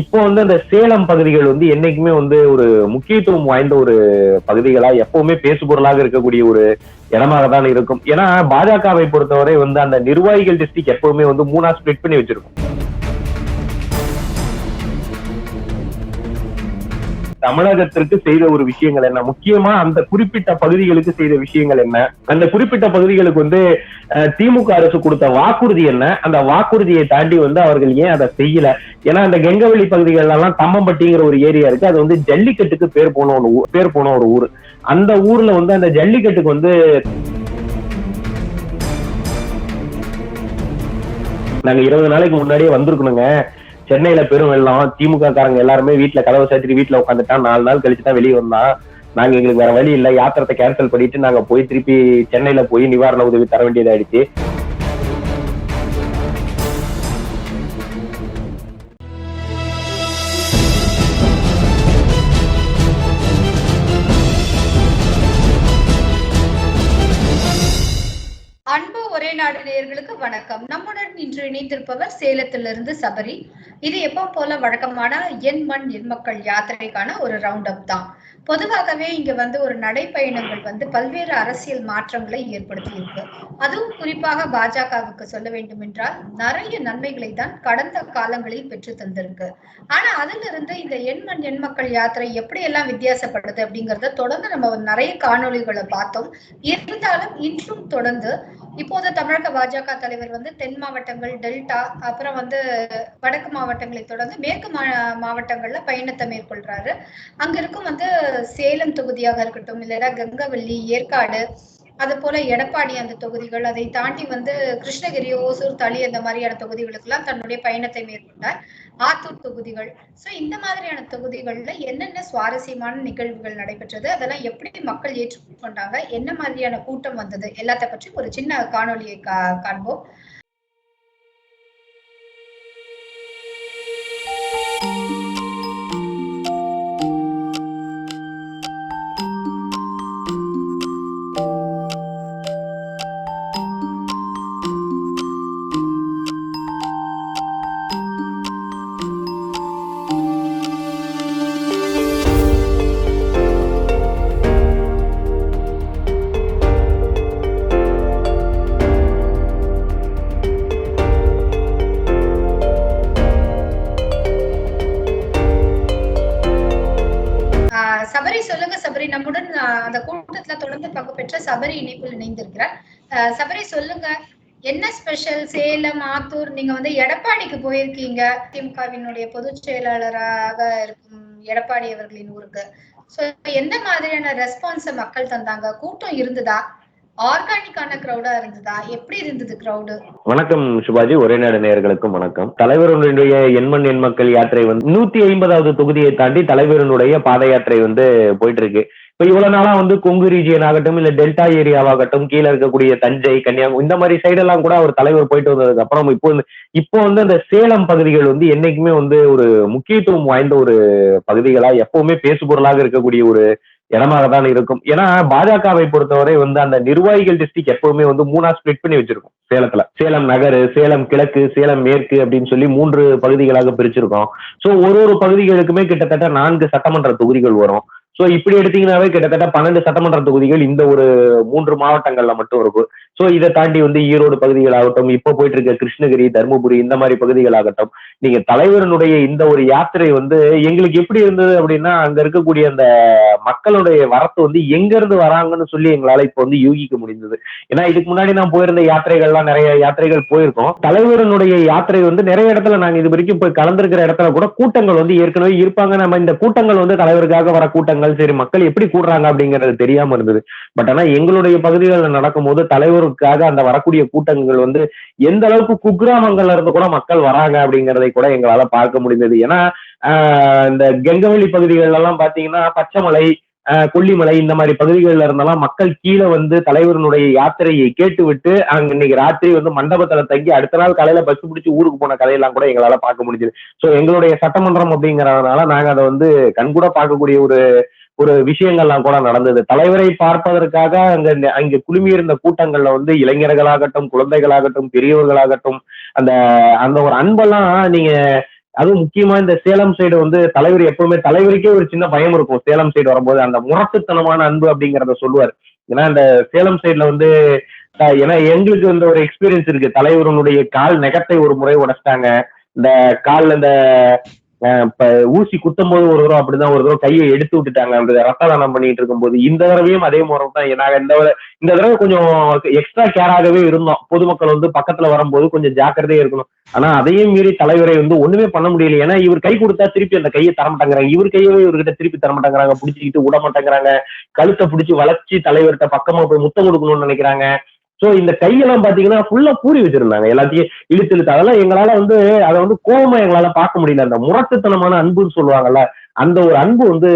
இப்போ வந்து அந்த சேலம் பகுதிகள் வந்து என்னைக்குமே வந்து ஒரு முக்கியத்துவம் வாய்ந்த ஒரு பகுதிகளா எப்பவுமே பேசுபொருளாக இருக்கக்கூடிய ஒரு இடமாக தான் இருக்கும். ஏன்னா பாஜகவை பொறுத்தவரை வந்து அந்த நிர்வாகிகள் டிஸ்ட்ரிக்ட் எப்பவுமே வந்து மூணா ஸ்பிளிட் பண்ணி வச்சிருக்கும். தமிழகத்திற்கு செய்த ஒரு விஷயங்கள் என்ன? முக்கியமா அந்த குறிப்பிட்ட பகுதிகளுக்கு செய்த விஷயங்கள் என்ன? அந்த குறிப்பிட்ட பகுதிகளுக்கு வந்து திமுக அரசு கொடுத்த வாக்குறுதி என்ன? அந்த வாக்குறுதியை தாண்டி வந்து அவர்கள் ஏன் அதை செய்யல? ஏன்னா அந்த கெங்கவெளி பகுதிகள் எல்லாம் தம்மம்பட்டிங்கிற ஒரு ஏரியா இருக்கு. அது வந்து ஜல்லிக்கட்டுக்கு பேர் போன ஒரு பேர் போன ஒரு ஊர். அந்த ஊர்ல வந்து அந்த ஜல்லிக்கட்டுக்கு வந்து நாங்க இருபது நாளைக்கு முன்னாடியே வந்திருக்கணுங்க. சென்னையில பெரும் வெள்ளம். திமுக காரங்க எல்லாருமே வீட்டுல கதவை சாத்திட்டு வீட்டுல உட்காந்துட்டா நாலு நாள் கழிச்சு தான் வெளியே வந்தான். நாங்க எங்களுக்கு வேற வழி இல்ல. யாத்திரத்தை கேன்சல் பண்ணிட்டு நாங்க போய் திருப்பி சென்னையில போய் நிவாரண உதவி தர வேண்டியதாயிடுச்சு. ஒரே நாடு நேயர்களுக்கு வணக்கம். நம்முடன் இன்று இணைந்திருப்பவர் சேலத்திலிருந்து சபரி. இது எப்போ போல வழக்கமான என் மண் என் மக்கள் யாத்திரைக்கான ஒரு ரவுண்ட் அப் தான். பொதுவாகவே இங்க வந்து ஒரு நடைப்பயணங்கள் வந்து பல்வேறு அரசியல் மாற்றங்களை ஏற்படுத்தி இருக்கு அதுவும் குறிப்பாக பாஜகவுக்கு சொல்ல வேண்டும் என்றால் நிறைய நன்மைகளை தான் கடந்த காலங்களில் பெற்று தந்திருக்கு. ஆனா அதுல இருந்து இந்த எண் மண் எண் மக்கள் யாத்திரை எப்படி எல்லாம் வித்தியாசப்படுது அப்படிங்கறத தொடர்ந்து நம்ம நிறைய காணொலிகளை பார்த்தோம். இருந்தாலும் இன்றும் தொடர்ந்து இப்போது தமிழக பாஜக தலைவர் வந்து தென் மாவட்டங்கள் டெல்டா அப்புறம் வந்து வடக்கு மாவட்டங்களை தொடர்ந்து மேற்கு மா- மாவட்டங்கள்ல பயணத்தை மேற்கொள்றாரு. அங்க இருக்கும் வந்து சேலம் தொகுதியாக இருக்கட்டும் இல்லைன்னா கங்கவல்லி ஏற்காடு அது போல எடப்பாடி அந்த தொகுதிகள் அதை தாண்டி வந்து கிருஷ்ணகிரி ஓசூர் தளி அந்த மாதிரியான தொகுதிகளுக்கெல்லாம் தன்னுடைய பயணத்தை மேற்கொண்டார். ஆத்தூர் தொகுதிகள். ஸோ இந்த மாதிரியான தொகுதிகள்ல என்னென்ன சுவாரஸ்யமான நிகழ்வுகள் நடைபெற்றது? அதெல்லாம் எப்படி மக்கள் ஏற்றுக்கொண்டாங்க? என்ன மாதிரியான கூட்டம் வந்தது? எல்லாத்த பற்றி ஒரு சின்ன காணொளியை கா- காண்போம். பெற்ற சபரி இணைப்பில் இணைந்திருக்கிறார். சபரி சொல்லுங்க. என்ன ஸ்பெஷல் சேலம் ஆத்தூர் நீங்க வந்து எடப்பாடிக்கு போயிருக்கீங்க. திமுகவினுடைய பொதுச் செயலாளராக இருக்கும் எடப்பாடி அவர்களின் ஊருக்கு. எந்த மாதிரியான ரெஸ்பான்ஸ் மக்கள் தந்தாங்க? கூட்டம் இருந்ததா? ஆர்கானிக்கான கிரௌடா இருந்ததா? எப்படி இருந்தது கிரௌடு வணக்கம் சுபாஜி. ஒரே நாடு நேயர்களுக்கும் வணக்கம். தலைவருடைய எண்மண் எண் மக்கள் யாத்திரை வந்து நூத்தி ஐம்பதாவது தொகுதியை தாண்டி தலைவருடைய பாத யாத்திரை வந்து போயிட்டு இருக்கு. இப்ப இவ்வளவு நாளா வந்து கொங்கு ரீஜியன் ஆகட்டும் இல்ல டெல்டா ஏரியாவாகட்டும் கீழே இருக்கக்கூடிய தஞ்சை கன்னியாகுமரி இந்த மாதிரி சைடெல்லாம் கூட அவர் தலைவர் போயிட்டு வந்ததுக்கு அப்புறம் இப்போ வந்து இப்போ வந்து அந்த சேலம் பகுதிகள் வந்து என்னைக்குமே வந்து ஒரு முக்கியத்துவம் வாய்ந்த ஒரு பகுதிகளா எப்பவுமே பேசுபொருளாக இருக்கக்கூடிய ஒரு இடமாக தான் இருக்கும். ஏன்னா பாஜகவை பொறுத்தவரை வந்து அந்த நிர்வாகிகள் டிஸ்ட்ரிக்ட் எப்பவுமே வந்து மூணா ஸ்பிளிட் பண்ணி வச்சிருக்கோம். சேலத்துல. சேலம் நகரு சேலம் கிழக்கு சேலம் மேற்கு அப்படின்னு சொல்லி மூன்று பகுதிகளாக பிரிச்சிருக்கோம். சோ ஒரு ஒரு பகுதிகளுக்குமே கிட்டத்தட்ட நான்கு சட்டமன்ற தொகுதிகள் வரும். சோ இப்படி எடுத்தீங்கன்னாவே கிட்டத்தட்ட பன்னெண்டு சட்டமன்ற தொகுதிகள் இந்த ஒரு மூன்று மாவட்டங்கள்ல மட்டும் இருக்கும் சோ இதை தாண்டி வந்து ஈரோடு பகுதிகளாகட்டும் இப்போ போயிட்டு இருக்க கிருஷ்ணகிரி தருமபுரி இந்த மாதிரி பகுதிகளாகட்டும் நீங்க தலைவரனுடைய இந்த ஒரு யாத்திரை வந்து எங்களுக்கு எப்படி இருந்தது அப்படின்னா அங்க இருக்கக்கூடிய அந்த மக்களுடைய வரத்து வந்து எங்க இருந்து வராங்கன்னு சொல்லி எங்களால இப்ப வந்து யூகிக்க முடிந்தது. ஏன்னா இதுக்கு முன்னாடி நான் போயிருந்த யாத்திரைகள்லாம் நிறைய யாத்திரைகள் போயிருக்கோம். தலைவரனுடைய யாத்திரை வந்து நிறைய இடத்துல நாங்க இது வரைக்கும் போய் கலந்துருக்கிற இடத்துல கூட கூட்டங்கள் வந்து ஏற்கனவே இருப்பாங்க. நம்ம இந்த கூட்டங்கள் வந்து தலைவருக்காக வர கூட்டங்கள் சரி மக்கள் எப்படி கூடுறாங்க அப்படிங்கிறது தெரியாம இருந்தது. பட் ஆனா எங்களுடைய பகுதிகளில் நடக்கும்போது தலைவருக்காக அந்த வரக்கூடிய கூட்டங்கள் வந்து எந்த அளவுக்கு குக்கிராமங்கள்ல இருந்து கூட மக்கள் வராங்க அப்படிங்கறதை கூட எங்களால பார்க்க முடிந்தது. ஏன்னா இந்த கெங்கவெளி பகுதிகள் எல்லாம் பாத்தீங்கன்னா பச்சைமலை ஆஹ் கொல்லிமலை இந்த மாதிரி பகுதிகளில் இருந்தெல்லாம் மக்கள் கீழே வந்து தலைவரனுடைய யாத்திரையை கேட்டுவிட்டு அங்க இன்னைக்கு ராத்திரி வந்து மண்டபத்துல தங்கி அடுத்த நாள் காலையில பஸ் பிடிச்சி ஊருக்கு போன கதையெல்லாம் கூட எங்களால பார்க்க முடிஞ்சது. ஸோ எங்களுடைய சட்டமன்றம் அப்படிங்கறதுனால நாங்க அதை வந்து கண்கூட பார்க்கக்கூடிய ஒரு ஒரு விஷயங்கள்லாம் கூட நடந்தது. தலைவரை பார்ப்பதற்காக அங்க அங்க குழுமியிருந்த கூட்டங்கள்ல வந்து இளைஞர்களாகட்டும் குழந்தைகளாகட்டும் பெரியவர்களாகட்டும் அந்த அந்த ஒரு அன்பெல்லாம் நீங்க அதுவும் முக்கியமா இந்த சேலம் சைடு வந்து தலைவர் எப்பவுமே தலைவருக்கே ஒரு சின்ன பயம் இருக்கும். சேலம் சைடு வரும்போது அந்த முரட்டுத்தனமான அன்பு அப்படிங்கிறத சொல்லுவார். ஏன்னா அந்த சேலம் சைடுல வந்து ஏன்னா எங்களுக்கு இந்த ஒரு எக்ஸ்பீரியன்ஸ் இருக்கு. தலைவருடைய கால் நெகத்தை ஒரு முறை உடைச்சிட்டாங்க. இந்த கால்ல இந்த இப்ப ஊசி குத்தும் போது ஒரு தடவை அப்படிதான் ஒரு தடவை கையை எடுத்து விட்டுட்டாங்க. அந்த ரத்த தானம் பண்ணிட்டு இருக்கும்போது இந்த தடவையும் அதே முறை தான். நாங்க இந்த இந்த தடவை கொஞ்சம் எக்ஸ்ட்ரா கேராகவே இருந்தோம். பொதுமக்கள் வந்து பக்கத்துல வரும்போது கொஞ்சம் ஜாக்கிரதையா இருக்கணும். ஆனா அதையும் மீறி தலைவரை வந்து ஒண்ணுமே பண்ண முடியல. ஏன்னா இவர் கை கொடுத்தா திருப்பி அந்த கையை தர மாட்டேங்கிறாங்க இவர் கையவே இவர்கிட்ட திருப்பி தர மாட்டேங்கிறாங்க பிடிச்சிக்கிட்டு விட மாட்டேங்கிறாங்க கழுத்தை பிடிச்சி வளர்ச்சி தலைவர்கிட்ட பக்கமா போய் முத்தம் கொடுக்கணும்னு நினைக்கிறாங்க. சோ இந்த கையெல்லாம் பாத்தீங்கன்னா ஃபுல்லா பூரி வச்சிருந்தாங்க. எல்லாத்தையும் இழுத்து இழுத்து. அதெல்லாம் எங்களால வந்து அதை வந்து கோபமா எங்களால பார்க்க முடியல. அந்த முரட்டுத்தனமான அன்புன்னு சொல்லுவாங்கல்ல அந்த ஒரு அன்பு வந்து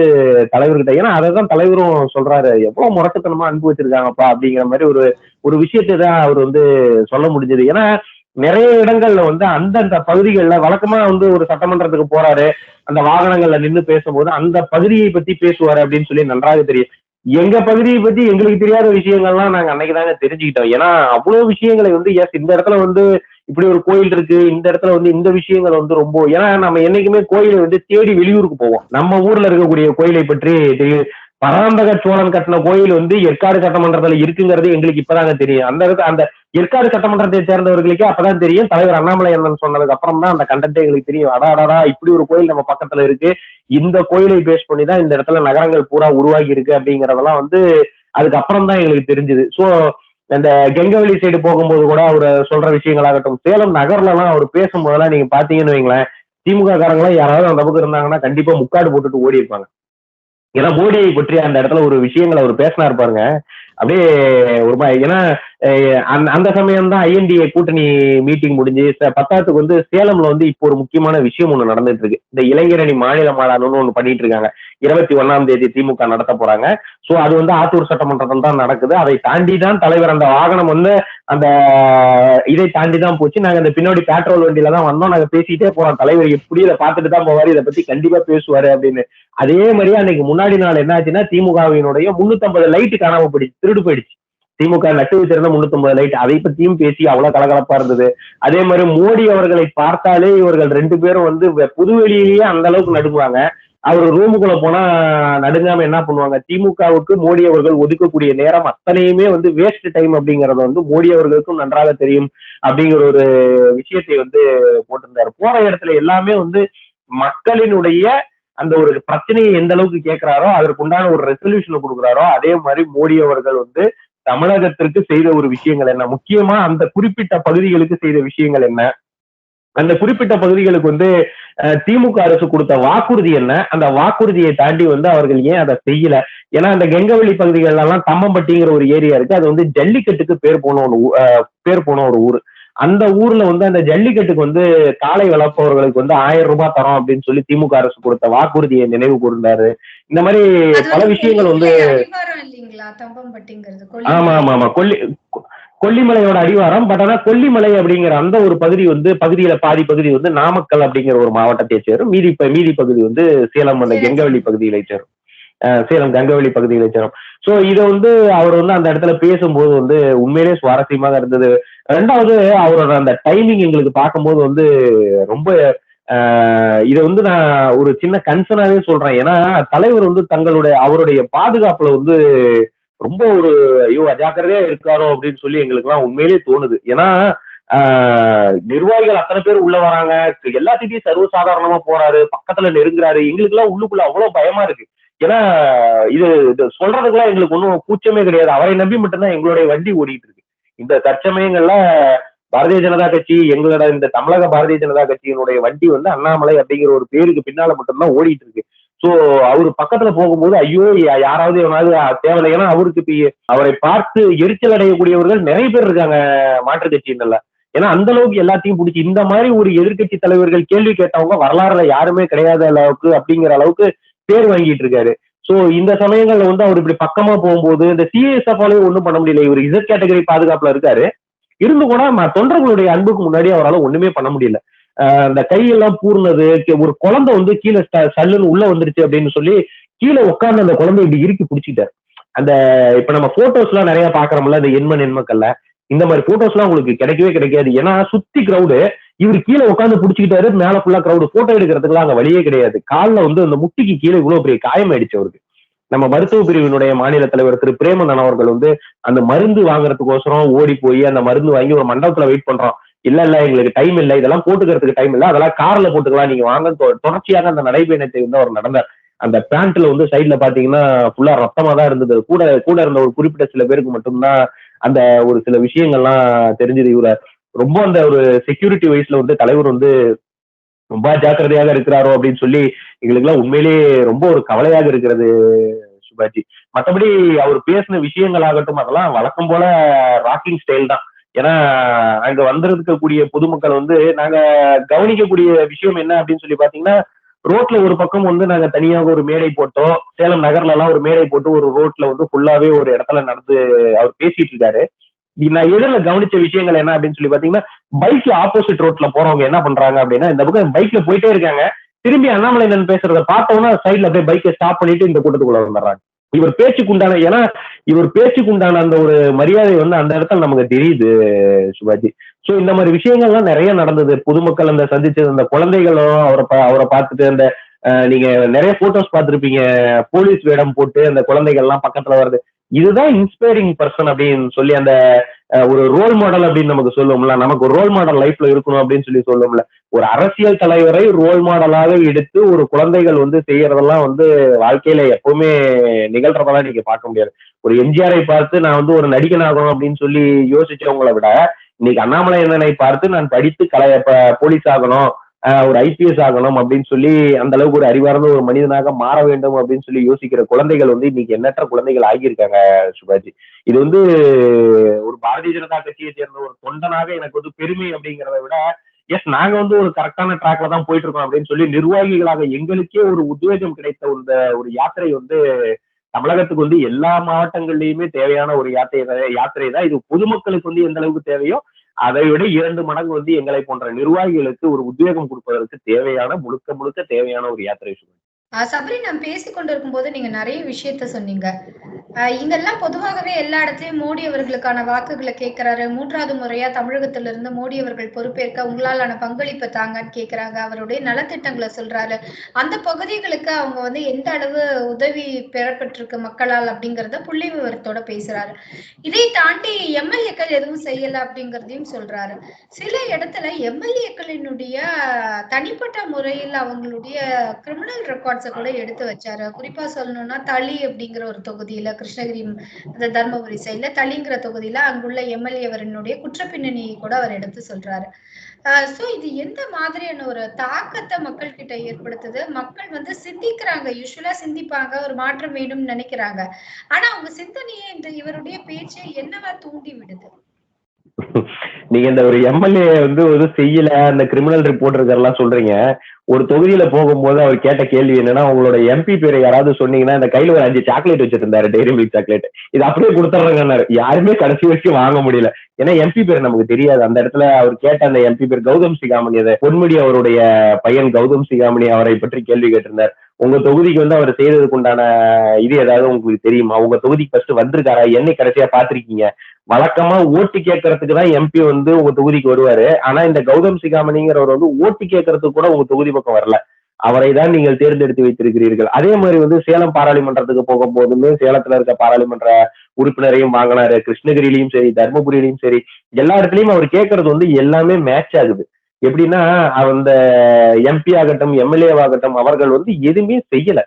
தலைவர்கிட்ட. ஏன்னா அதை தான் தலைவரும் சொல்றாரு. எவ்வளவு முரட்டுத்தனமா அன்பு வச்சிருக்காங்கப்பா அப்படிங்கிற மாதிரி ஒரு ஒரு விஷயத்தை தான் அவர் வந்து சொல்ல முடிஞ்சது. ஏன்னா நிறைய இடங்கள்ல வந்து அந்தந்த பகுதிகளில் வழக்கமா வந்து ஒரு சட்டமன்றத்துக்கு போறாரு. அந்த வாகனங்கள்ல நின்று பேசும்போது அந்த பகுதியை பத்தி பேசுவாரு அப்படின்னு சொல்லி நன்றாக தெரியும். எங்க பகுதியை பத்தி எங்களுக்கு தெரியாத விஷயங்கள்லாம் நாங்க அன்னைக்கு தாங்க தெரிஞ்சுக்கிட்டோம். ஏன்னா அவ்வளவு விஷயங்களை வந்து எஸ் இந்த இடத்துல வந்து இப்படி ஒரு கோயில் இருக்கு. இந்த இடத்துல வந்து இந்த விஷயங்கள் வந்து ரொம்ப ஏன்னா நம்ம என்னைக்குமே கோயிலை வந்து தேடி வெளியூருக்கு போவோம். நம்ம ஊர்ல இருக்கக்கூடிய கோயிலை பற்றி பராந்தக சோழன் கட்டின கோயில் வந்து ஏற்காடு சட்டமன்றத்துல இருக்குங்கிறது எங்களுக்கு இப்பதாங்க தெரியும். அந்த அந்த ஏற்காடு சட்டமன்றத்தை சேர்ந்தவர்களுக்கே அப்பதான் தெரியும். தலைவர் அண்ணாமலை அண்ணன் சொன்னதுக்கு அப்புறம் தான் அந்த கண்டென்ட்டே எங்களுக்கு தெரியும். அடாடா இப்படி ஒரு கோயில் நம்ம பக்கத்துல இருக்கு. இந்த கோயிலை பேஸ் பண்ணி தான் இந்த இடத்துல நகரங்கள் பூரா உருவாகி இருக்கு அப்படிங்கறதெல்லாம் வந்து அதுக்கப்புறம் தான் எங்களுக்கு தெரிஞ்சது. சோ இந்த கெங்கவெளி சைடு போகும்போது கூட அவர் சொல்ற விஷயங்களாகட்டும் சேலம் நகர்ல எல்லாம் அவர் பேசும்போதெல்லாம் நீங்க பாத்தீங்கன்னு வைங்களேன் திமுக காரங்களாம் யாராவது அந்த பக்கம் இருந்தாங்கன்னா கண்டிப்பா முக்காடு போட்டுட்டு ஓடி இருப்பாங்க ஏன்னா மோடியை பற்றி அந்த இடத்துல ஒரு விஷயங்களை அவர் பேசினார் பாருங்க. அப்படியே ஒரு மாதிரி ஏன்னா அந்த அந்த சமயம் தான் ஐஎன்டிஏ கூட்டணி மீட்டிங் முடிஞ்சு பத்தாத்துக்கு வந்து சேலம்ல வந்து இப்போ ஒரு முக்கியமான விஷயம் ஒண்ணு நடந்துட்டு இருக்கு இந்த இளைஞரணி மாநில மாநாடுன்னு ஒண்ணு பண்ணிட்டு இருக்காங்க இருபத்தி ஒண்ணாம் தேதி திமுக நடத்த போறாங்க. சோ அது வந்து ஆத்தூர் சட்டமன்றத்தில் தான் நடக்குது. அதை தாண்டி தான் தலைவர் அந்த வாகனம் வந்து அந்த இதை தாண்டி தான் போச்சு. நாங்க அந்த பின்னாடி பெட்ரோல் வண்டியில தான் வந்தோம். நாங்க பேசிட்டே போறோம். தலைவர் எப்படி இதை பார்த்துட்டு தான் போவாரு? இதை பத்தி கண்டிப்பா பேசுவாரு அப்படின்னு. அதே மாதிரியே அன்னைக்கு முன்னாடி நாள் என்னாச்சுன்னா திமுகவினுடைய முன்னூத்தம்பது லைட் காணாம போயிடுச்சு திருடு போயிடுச்சு. திமுக நட்டு வச்சிருந்த முன்னூத்தி லைட் அதை பத்தியும் பேசி அவ்வளவு கலகலப்பா இருந்தது. அதே மாதிரி மோடி அவர்களை பார்த்தாலே இவர்கள் ரெண்டு பேரும் வந்து புதுவெளியிலேயே அந்த அளவுக்கு நடுங்குவாங்க. அவர் ரூமுக்குள்ள போனா நடுங்காம என்ன பண்ணுவாங்க? திமுகவுக்கு மோடி அவர்கள் ஒதுக்கக்கூடிய நேரம் அத்தனையுமே வந்து வேஸ்ட் டைம் அப்படிங்கறது வந்து மோடி அவர்களுக்கும் நன்றாக தெரியும் அப்படிங்கிற ஒரு விஷயத்தை வந்து போட்டிருந்தாரு. போற இடத்துல எல்லாமே வந்து மக்களினுடைய அந்த ஒரு பிரச்சனையை எந்த அளவுக்கு கேட்கிறாரோ அதற்கு உண்டான ஒரு ரெசல்யூஷன் கொடுக்குறாரோ அதே மாதிரி மோடி அவர்கள் வந்து தமிழகத்திற்கு செய்த ஒரு விஷயங்கள் என்ன? முக்கியமா அந்த குறிப்பிட்ட பகுதிகளுக்கு செய்த விஷயங்கள் என்ன? அந்த குறிப்பிட்ட பகுதிகளுக்கு வந்து அஹ், திமுக அரசு கொடுத்த வாக்குறுதி என்ன? அந்த வாக்குறுதியை தாண்டி வந்து அவர்கள் ஏன் அதை செய்யல? ஏன்னா அந்த கெங்கவெளி பகுதிகள் எல்லாம் தம்மம்பட்டிங்கிற ஒரு ஏரியா இருக்கு. அது வந்து ஜல்லிக்கட்டுக்கு பேர் போன ஒரு அஹ், பேர் போன ஒரு ஊர். அந்த ஊர்ல வந்து அந்த ஜல்லிக்கட்டுக்கு வந்து காளை வளர்ப்பவர்களுக்கு வந்து ஆயிரம் ரூபாய் தரோம் அப்படின்னு சொல்லி திமுக அரசு கொடுத்த வாக்குறுதியை நினைவு கூர்ந்தாரு. இந்த மாதிரி பல விஷயங்கள் வந்து ஆமா ஆமா ஆமா. கொல்லி கொல்லிமலையோட அடிவாரம் பட் ஆனா கொல்லிமலை அப்படிங்கிற அந்த ஒரு பகுதி வந்து பகுதியில பாதி பகுதி வந்து நாமக்கல் அப்படிங்கிற ஒரு மாவட்டத்தை சேரும் மீதி மீதி பகுதி வந்து சேலம் அந்த. கெங்கவெளி பகுதியில சேரும் சேலம் கங்கவெளி பகுதியில சேரும் சோ இதை வந்து அவர் வந்து அந்த இடத்துல பேசும்போது வந்து உண்மையிலே சுவாரஸ்யமாக இருந்தது. ரெண்டாவது அவரோட அந்த டைமிங் எங்களுக்கு பார்க்கும்போது வந்து ரொம்ப இதை வந்து நான் ஒரு சின்ன கன்சர்னாவே சொல்றேன். ஏன்னா தலைவர் வந்து தங்களுடைய அவருடைய பாதுகாப்புல வந்து ரொம்ப ஒரு ஐயோ அஜாக்கிரதையா இருக்காரோ அப்படின்னு சொல்லி எங்களுக்கு எல்லாம் உண்மையிலேயே தோணுது. ஏன்னா நிர்வாகிகள் அத்தனை பேர் உள்ள வராங்க. எல்லாத்திட்டையும் சர்வசாதாரணமா போறாரு. பக்கத்துல நெருங்குறாரு. எங்களுக்கு எல்லாம் உள்ளுக்குள்ள அவ்வளவு பயமா இருக்கு. ஏன்னா இது இது சொல்றதுக்குலாம் எங்களுக்கு ஒன்றும் கூச்சமே கிடையாது. அவரை நம்பி மட்டும்தான் எங்களுடைய வண்டி ஓடிட்டு இருக்கு இந்த தற்சமயங்கள்ல பாரதிய ஜனதா கட்சி எங்களோட இந்த தமிழக பாரதிய ஜனதா கட்சியினுடைய வண்டி வந்து அண்ணாமலை அப்படிங்கிற ஒரு பேருக்கு பின்னால மட்டும்தான் ஓடிட்டு இருக்கு சோ அவர் பக்கத்துல போகும்போது ஐயோ யாராவது எவனாவது தேவையில்லை. ஏன்னா அவருக்கு இப்ப அவரை பார்த்து எரிச்சல் அடையக்கூடியவர்கள் நிறைய பேர் இருக்காங்க மாற்றுக் கட்சியினர்ல. ஏன்னா அந்த அளவுக்கு எல்லாத்தையும் பிடிச்சி இந்த மாதிரி ஒரு எதிர்க்கட்சி தலைவர்கள் கேள்வி கேட்டவங்க வரலாறுல யாருமே கிடையாத அளவுக்கு அப்படிங்கிற அளவுக்கு பேர் வாங்கிட்டு இருக்காரு. சோ இந்த சமயங்கள்ல வந்து அவர் இப்படி பக்கமா போகும்போது இந்த சிஎஸ்எஃபாலையும் ஒண்ணும் பண்ண முடியல. இவர் இசட் கேட்டகரி பாதுகாப்புல இருக்காரு. இருந்து கூட தொண்டர்களுடைய அன்புக்கு முன்னாடி அவரால் ஒண்ணுமே பண்ண முடியல. ஆஹ் அந்த கையெல்லாம் பூர்ணது ஒரு குழந்தை வந்து கீழே சல்லுன்னு உள்ள வந்துருச்சு அப்படின்னு சொல்லி கீழே உட்கார்ந்து அந்த குழந்தை இப்படி இறுக்கி பிடிச்சிட்டாரு. அந்த இப்ப நம்ம போட்டோஸ் எல்லாம் நிறைய பாக்குறோம்ல இந்த எண்மண் எண்மக்கள்ல. இந்த மாதிரி போட்டோஸ் எல்லாம் உங்களுக்கு கிடைக்கவே கிடைக்காது. ஏன்னா சுத்தி கிரௌடு இவர் கீழே உட்காந்து புடிச்சுக்கிட்டாரு மேல ஃபுல்லா கிரௌடு போட்டோ எடுக்கிறதுக்குலாம் அங்க வழியே கிடையாது. காலில் வந்து அந்த முட்டிக்கு கீழே இவ்வளவு பெரிய காயம் ஆயிடுச்சு அவருக்கு. நம்ம மருத்துவ பிரிவினுடைய மாநில தலைவர் திரு. பிரேமநன் அவர்கள் வந்து அந்த மருந்து வாங்குறதுக்கோசரம் ஓடி போய் அந்த மருந்து வாங்கி ஒரு மண்டபத்துல வெயிட் பண்றோம். இல்ல இல்ல எங்களுக்கு டைம் இல்ல. இதெல்லாம் போட்டுக்கிறதுக்கு டைம் இல்ல. அதெல்லாம் கார்ல போட்டுக்கலாம். நீங்க வாங்க. தொடர்ச்சியாக அந்த நடைபயணத்தை வந்து அவர் நடந்தார். அந்த பேண்ட்ல வந்து சைட்ல பாத்தீங்கன்னா ஃபுல்லா ரத்தமா தான் இருந்தது. கூட கூட இருந்த ஒரு குறிப்பிட்ட சில பேருக்கு மட்டும்தான் அந்த ஒரு சில விஷயங்கள்லாம் தெரிஞ்சது இவரை. ரொம்ப அந்த ஒரு செக்யூரிட்டி வைஸ்ல வந்து தலைவர் வந்து ரொம்ப ஜாக்கிரதையாக இருக்கிறாரோ அப்படின்னு சொல்லி எங்களுக்கு எல்லாம் உண்மையிலேயே ரொம்ப ஒரு கவலையாக இருக்கிறது சுபாஜி. மற்றபடி அவர் பேசின விஷயங்கள் ஆகட்டும் அதெல்லாம் வழக்கம் போல ராக்கிங் ஸ்டைல் தான். ஏன்னா அங்க வந்திருக்கக்கூடிய பொதுமக்கள் வந்து நாங்க கவனிக்கக்கூடிய விஷயம் என்ன அப்படின்னு சொல்லி பாத்தீங்கன்னா ரோட்ல ஒரு பக்கம் வந்து நாங்க தனியாக ஒரு மேடை போட்டோம் சேலம் நகர்ல எல்லாம் ஒரு மேடை போட்டு ஒரு ரோட்ல வந்து ஃபுல்லாவே ஒரு இடத்துல நடந்து அவர் பேசிட்டு இருக்காரு. நான் எதிரில் கவனிச்ச விஷயங்கள் என்ன அப்படின்னு சொல்லி பாத்தீங்கன்னா பைக்ல ஆப்போசிட் ரோட்ல போறவங்க என்ன பண்றாங்க அப்படின்னா இந்த பக்கம் பைக்ல போயிட்டே இருக்காங்க. திரும்பி அண்ணாமலையன் பேசுறத பார்த்தோம்னா சைட்ல அப்படியே பைக்கை ஸ்டாப் பண்ணிட்டு இந்த கூட்டத்துக்குள்ள வந்துடுறாங்க. இவர் பேச்சுக்குண்டான ஏன்னா இவர் பேச்சுக்கு உண்டான அந்த ஒரு மரியாதை வந்து அந்த இடத்துல நமக்கு தெரியுது சுபாஜி சோ இந்த மாதிரி விஷயங்கள்லாம் நிறைய நடந்தது. பொதுமக்கள் அந்த சந்திச்சது அந்த குழந்தைகளும் அவரை பா- அவரை பார்த்துட்டு அந்த நீங்க நிறைய போட்டோஸ் பார்த்திருப்பீங்க. போலீஸ் வேடம் போட்டு அந்த குழந்தைகள் எல்லாம் பக்கத்துல வருது. இதுதான் இன்ஸ்பைரிங் பர்சன் அப்படின்னு சொல்லி அந்த ஒரு ரோல் மாடல் அப்படின்னு நமக்கு சொல்லுவோம்ல நமக்கு ஒரு ரோல் மாடல் லைஃப்ல இருக்கணும் அப்படின்னு சொல்லி சொல்லுவோம்ல. ஒரு அரசியல் தலைவரை ரோல் மாடலாக எடுத்து ஒரு குழந்தைகள் வந்து செய்யறதெல்லாம் வந்து வாழ்க்கையில எப்பவுமே நிகழ்றதெல்லாம் நீங்க பார்க்க முடியாது. ஒரு எம்ஜிஆரை பார்த்து நான் வந்து ஒரு நடிகன் ஆகணும் அப்படின்னு சொல்லி யோசிச்சவங்களை விட இன்னைக்கு அண்ணாமலையனை பார்த்து நான் படித்து கலை போலீஸ் ஆகணும். ஒரு ஐபிஎஸ் ஆகணும் அப்படின்னு சொல்லி அந்த அளவுக்கு ஒரு அறிவார்ந்த ஒரு மனிதனாக மாற வேண்டும் அப்படின்னு சொல்லி யோசிக்கிற குழந்தைகள் வந்து இன்னைக்கு எண்ணற்ற குழந்தைகள் ஆகியிருக்காங்க சுபாஜி. இது வந்து ஒரு பாரதிய ஜனதா கட்சியை சேர்ந்த ஒரு தொண்டனாக எனக்கு வந்து பெருமை அப்படிங்கிறத விட எஸ் நாங்க வந்து ஒரு கரெக்டான ட்ராக்ல தான் போயிட்டு இருக்கோம் அப்படின்னு சொல்லி நிர்வாகிகளாக எங்களுக்கே ஒரு உத்வேகம் கிடைத்த இந்த ஒரு யாத்திரை வந்து தமிழகத்துக்கு வந்து எல்லா மாவட்டங்கள்லயுமே தேவையான ஒரு யாத்திரை யாத்திரை தான். இது பொதுமக்களுக்கு வந்து எந்த அளவுக்கு தேவையோ அதை விட இரண்டு மடங்கு வந்து எங்களை போன்ற நிர்வாகிகளுக்கு ஒரு உத்வேகம் கொடுப்பதற்கு தேவையான முழுக்க முழுக்க தேவையான ஒரு யாத்திரை சுமன் சபரி நாம் பேசிக் கொண்டிருக்கும் போது நீங்க நிறைய விஷயத்த சொன்னீங்க. ஆஹ் இங்கெல்லாம் பொதுவாகவே எல்லா இடத்துலயும் மோடி அவர்களுக்கான வாக்குகளை கேட்கிறாரு. மூன்றாவது முறையா தமிழகத்துல இருந்து மோடி அவர்கள் பொறுப்பேற்க உங்களாலான பங்களிப்பை தாங்கன்னு கேக்குறாங்க அவருடைய நலத்திட்டங்களை சொல்றாரு. அந்த பகுதிகளுக்கு அவங்க வந்து எந்த அளவு உதவி பெறப்பட்டிருக்கு மக்களால் அப்படிங்கறத புள்ளி விவரத்தோட பேசுறாரு. இதை தாண்டி எம்எல்ஏக்கள் எதுவும் செய்யல அப்படிங்கறதையும் சொல்றாரு. சில இடத்துல எம்எல்ஏக்களினுடைய தனிப்பட்ட முறையில் அவங்களுடைய கிரிமினல் ரெக்கார்ட்ஸை கூட எடுத்து வச்சாரு. குறிப்பா சொல்லணும்னா தளி அப்படிங்கிற ஒரு தொகுதியில கிருஷ்ணகிரி அந்த தர்மபுரி சைட்ல தளிங்கிற தொகுதியில அங்குள்ள எம்எல்ஏவரனுடைய குற்றப்பின்னணியை கூட அவர் எடுத்து சொல்றாரு. சோ இது எந்த மாதிரியான ஒரு தாக்கத்தை மக்கள் கிட்ட ஏற்படுத்துது? மக்கள் வந்து சிந்திக்கிறாங்க. யூஸ்வலா சிந்திப்பாங்க. ஒரு மாற்றம் வேணும்னு நினைக்கிறாங்க. ஆனா அவங்க சிந்தனையை இந்த இவருடைய பேச்சை என்னவா தூண்டி விடுது நீங்க இந்த ஒரு எம்எல்ஏ வந்து ஒரு செய்யல அந்த கிரிமினல் ரிப்போர்ட் இருக்கிறதெல்லாம் சொல்றீங்க. ஒரு தொகுதியில போகும்போது அவர் கேட்ட கேள்வி என்னன்னா உங்களோட எம்பி பேரை யாராவது சொன்னீங்கன்னா இந்த கையில ஒரு அஞ்சு சாக்லேட் வச்சிருந்தாரு டெய்ரி மில்க் சாக்லேட் இது அப்படியே கொடுத்துறாங்கன்னாரு. யாருமே கடைசி வரைக்கும் வாங்க முடியல. ஏன்னா எம்பி பேர் நமக்கு தெரியாது. அந்த இடத்துல அவர் கேட்ட அந்த எம்பி பேர் கௌதம் சிகாமணி அதை பொன்முடி அவருடைய பையன் கௌதம் சிகாமணி அவரை பற்றி கேள்வி கேட்டிருந்தார். உங்க தொகுதிக்கு வந்து அவர் செய்ததுக்கு உண்டான இது ஏதாவது உங்களுக்கு தெரியுமா? உங்க தொகுதிக்கு ஃபர்ஸ்ட் வந்திருக்காரா? என்னை கடைசியா பாத்திருக்கீங்க வழக்கமா ஓட்டு கேட்கறதுக்கு தான் எம்பி வந்து உங்க தொகுதிக்கு வருவாரு. ஆனா இந்த கௌதம் சிகாமணிங்கிறவர் வந்து ஓட்டு கேட்கறதுக்கு கூட உங்க தொகுதி பக்கம் வரல. அவரை தான் நீங்கள் தேர்ந்தெடுத்து வைத்திருக்கிறீர்கள். அதே மாதிரி வந்து சேலம் பாராளுமன்றத்துக்கு போகும்போதுமே சேலத்துல இருக்க பாராளுமன்ற உறுப்பினரையும் வாங்கினாரு. கிருஷ்ணகிரிலையும் சரி தர்மபுரியிலையும் சரி எல்லா இடத்துலயும் அவர் கேட்கறது வந்து எல்லாமே மேட்ச் ஆகுது. எப்படின்னா அந்த எம்பி ஆகட்டும் எம்எல்ஏ ஆகட்டும் அவர்கள் வந்து எதுவுமே செய்யல.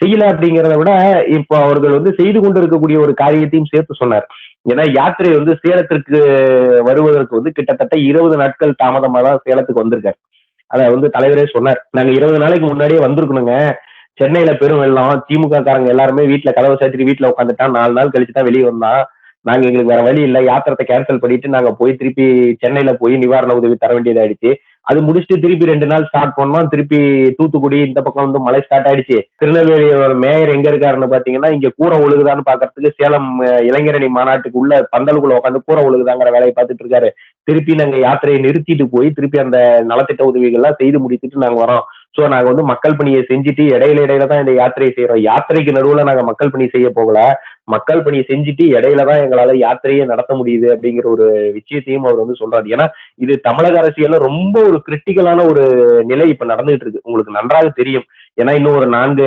செய்யல அப்படிங்கிறத விட இப்போ அவர்கள் வந்து செய்து கொண்டு இருக்கக்கூடிய ஒரு காரியத்தையும் சேர்த்து சொன்னார். ஏன்னா யாத்திரை வந்து சேலத்திற்கு வருவதற்கு வந்து கிட்டத்தட்ட இருபது நாட்கள் தாமதமா தான் சேலத்துக்கு வந்திருக்காரு. அத வந்து தலைவரே சொன்னார். நாங்க இருபது நாளைக்கு முன்னாடியே வந்திருக்கணுங்க. சென்னையில பெரும் வெள்ளம் திமுக காரங்க எல்லாருமே வீட்டுல கதவை சாத்திட்டு வீட்டுல உட்காந்துட்டான். நாலு நாள் கழிச்சு தான் வெளியே வந்தான். நாங்க எங்களுக்கு வேற வழி இல்ல. யாத்திரத்தை கேன்சல் பண்ணிட்டு நாங்க போய் திருப்பி சென்னையில போய் நிவாரண உதவி தர வேண்டியதாயிடுச்சு. அது முடிச்சுட்டு திருப்பி ரெண்டு நாள் ஸ்டார்ட் பண்ணோம். திருப்பி தூத்துக்குடி இந்த பக்கம் வந்து மழை ஸ்டார்ட் ஆயிடுச்சு. திருநெல்வேலியோட மேயர் எங்க இருக்காருன்னு பாத்தீங்கன்னா இங்க கூரை ஒழுகுதான்னு பாக்குறதுக்கு சேலம் இளைஞரணி மாநாட்டுக்கு உள்ள பந்தலுக்குள்ள உட்காந்து கூரை ஒழுகுதாங்கிற வேலையை பார்த்துட்டு இருக்காரு. திருப்பி நாங்க யாத்திரையை நிறுத்திட்டு போய் திருப்பி அந்த நலத்திட்ட உதவிகள்லாம் செய்து முடித்துட்டு நாங்க வரோம். சோ நாங்க வந்து மக்கள் பணியை செஞ்சுட்டு இடையில இடையில தான் இந்த யாத்திரையை செய்யறோம் யாத்திரைக்கு நடுவுல நாங்க மக்கள் பணி செய்ய போகல. மக்கள் பணியை செஞ்சுட்டு இடையில தான் எங்களால யாத்திரையை நடத்த முடியுது அப்படிங்கிற ஒரு விஷயத்தையும் அவர் வந்து சொல்றாரு. ஏன்னா இது தமிழக அரசியல்ல ரொம்ப ஒரு கிரிட்டிக்கலான ஒரு நிலை இப்ப நடந்துகிட்டு இருக்கு. உங்களுக்கு நன்றாக தெரியும். ஏன்னா இன்னும் ஒரு நான்கு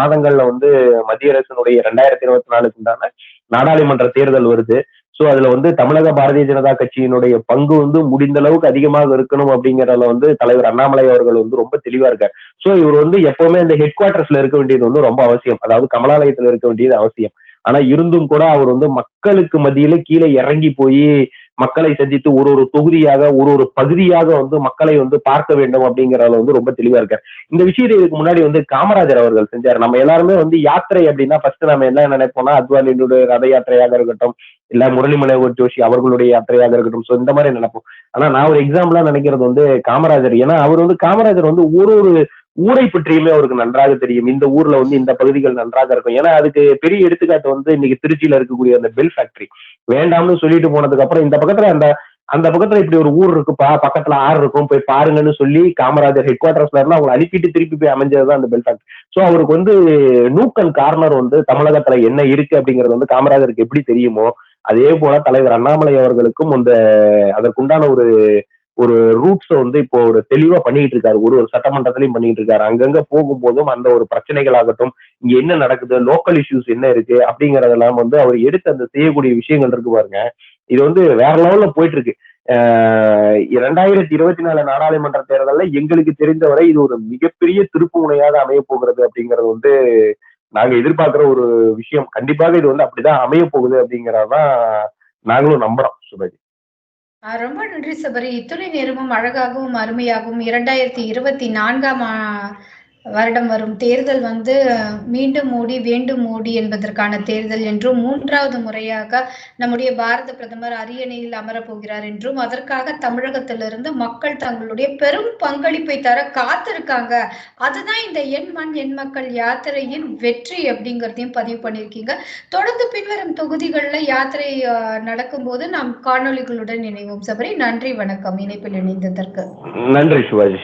மாதங்கள்ல வந்து மத்திய அரசினுடைய ரெண்டாயிரத்தி இருபத்தி நாலுக்கு உண்டான நாடாளுமன்ற தேர்தல் வருது. சோ அதுல வந்து தமிழக பாரதிய ஜனதா கட்சியினுடைய பங்கு வந்து முடிந்த அளவுக்கு அதிகமாக இருக்கணும் அப்படிங்கறதுல வந்து தலைவர் அண்ணாமலை அவர்கள் வந்து ரொம்ப தெளிவா இருக்கார். சோ இவர் வந்து எப்பவுமே இந்த ஹெட் குவார்டர்ஸ்ல இருக்க வேண்டியது வந்து ரொம்ப அவசியம். அதாவது கமலாலயத்துல இருக்க வேண்டியது அவசியம். ஆனா இருந்தும் கூட அவர் வந்து மக்களுக்கு மத்தியில கீழே இறங்கி போய் மக்களை சந்தித்து ஒரு ஒரு தொகுதியாக ஒரு ஒரு பகுதியாக வந்து மக்களை வந்து பார்க்க வேண்டும் அப்படிங்கறதுல வந்து ரொம்ப தெளிவா இருக்கார். இந்த விஷயத்தை இதுக்கு முன்னாடி வந்து காமராஜர் அவர்கள் செஞ்சார். நம்ம எல்லாருமே வந்து யாத்திரை அப்படின்னா ஃபர்ஸ்ட் நம்ம என்ன நினைப்போம்னா அத்வானியுடைய ரத யாத்திரையாக இருக்கட்டும் இல்ல முரளி மனோகர் ஜோஷி அவர்களுடைய அத்தையாக இருக்கட்டும். சோ இந்த மாதிரி நினைப்போம். ஆனா நான் ஒரு எக்ஸாம்பிளா நினைக்கிறது வந்து காமராஜர். ஏன்னா அவர் வந்து காமராஜர் வந்து ஒரு ஒரு ஊரை பற்றியுமே அவருக்கு நன்றாக தெரியும். இந்த ஊர்ல வந்து இந்த பகுதிகள் நன்றாக இருக்கும். ஏன்னா அதுக்கு பெரிய எடுத்துக்காட்டு வந்து இன்னைக்கு திருச்சியில இருக்கக்கூடிய அந்த பெல் ஃபேக்டரி வேண்டாம்னு சொல்லிட்டு போனதுக்கு அப்புறம் இந்த பக்கத்துல அந்த அந்த பக்கத்துல இப்படி ஒரு ஊர் இருக்குப்பா பக்கத்துல ஆறு இருக்கும் போய் பாருங்கன்னு சொல்லி காமராஜர் ஹெட் குவார்டர்ஸ்ல இருந்து அவங்க அனுப்பிட்டு திருப்பி போய் அமைஞ்சதுதான் அந்த பெல் ஃபேக்டரி சோ அவருக்கு வந்து நூக்கன் கார்னர் வந்து தமிழகத்துல என்ன இருக்கு அப்படிங்கிறது வந்து காமராஜருக்கு எப்படி தெரியுமோ அதே போல தலைவர் அண்ணாமலை அவர்களுக்கும் அந்த அதற்குண்டான ஒரு ஒரு ரூட்ஸ் வந்து இப்போ ஒரு தெளிவா பண்ணிட்டு இருக்காரு. ஒரு ஒரு சட்டமன்றத்திலையும் பண்ணிட்டு இருக்காரு. அங்கங்க போகும்போதும் அந்த ஒரு பிரச்சனைகள் ஆகட்டும் இங்க என்ன நடக்குது லோக்கல் இஷ்யூஸ் என்ன இருக்கு அப்படிங்கறதெல்லாம் வந்து அவர் எடுத்து அந்த செய்யக்கூடிய விஷயங்கள் இருக்கு பாருங்க. இது வந்து வேற லெவல்ல போயிட்டு இருக்கு ஆஹ் இரண்டாயிரத்தி இருபத்தி நாலு நாடாளுமன்ற தேர்தல்ல எங்களுக்கு தெரிந்தவரை இது ஒரு மிகப்பெரிய திருப்பு முனையாக அமைய போகிறது அப்படிங்கிறது வந்து நாங்க எதிர்பார்க்கிற ஒரு விஷயம். கண்டிப்பாக இது வந்து அப்படிதான் அமைய போகுது அப்படிங்கறதான் நாங்களும் நம்புறோம் சுபஜி. ரொம்ப நன்றி சபரி. இத்துணை நேரமும் அழகாகவும் அருமையாகவும் இரண்டாயிரத்தி இருபத்தி நான்காம் வருடம் வரும். தேர்தல் வந்து மீண்டும் மோடி வேண்டும் மோடி என்பதற்கான தேர்தல் என்றும் மூன்றாவது முறையாக நம்முடைய பாரத பிரதமர் அரியணையில் அமரப் போகிறார் என்றும் அதற்காக தமிழகத்திலிருந்து மக்கள் தங்களுடைய பெரும் பங்களிப்பை தர காத்திருக்காங்க. அதுதான் இந்த எண் மண் எண் மக்கள் யாத்திரையின் வெற்றி அப்படிங்கிறதையும் பதிவு பண்ணியிருக்கீங்க. தொடர்ந்து பின்வரும் தொகுதிகளில் யாத்திரை நடக்கும்போது நாம் காணொளிகளுடன் இணைவோம் சபரி. நன்றி வணக்கம். இணைப்பில் இணைந்ததற்கு. நன்றி சிவாஜி.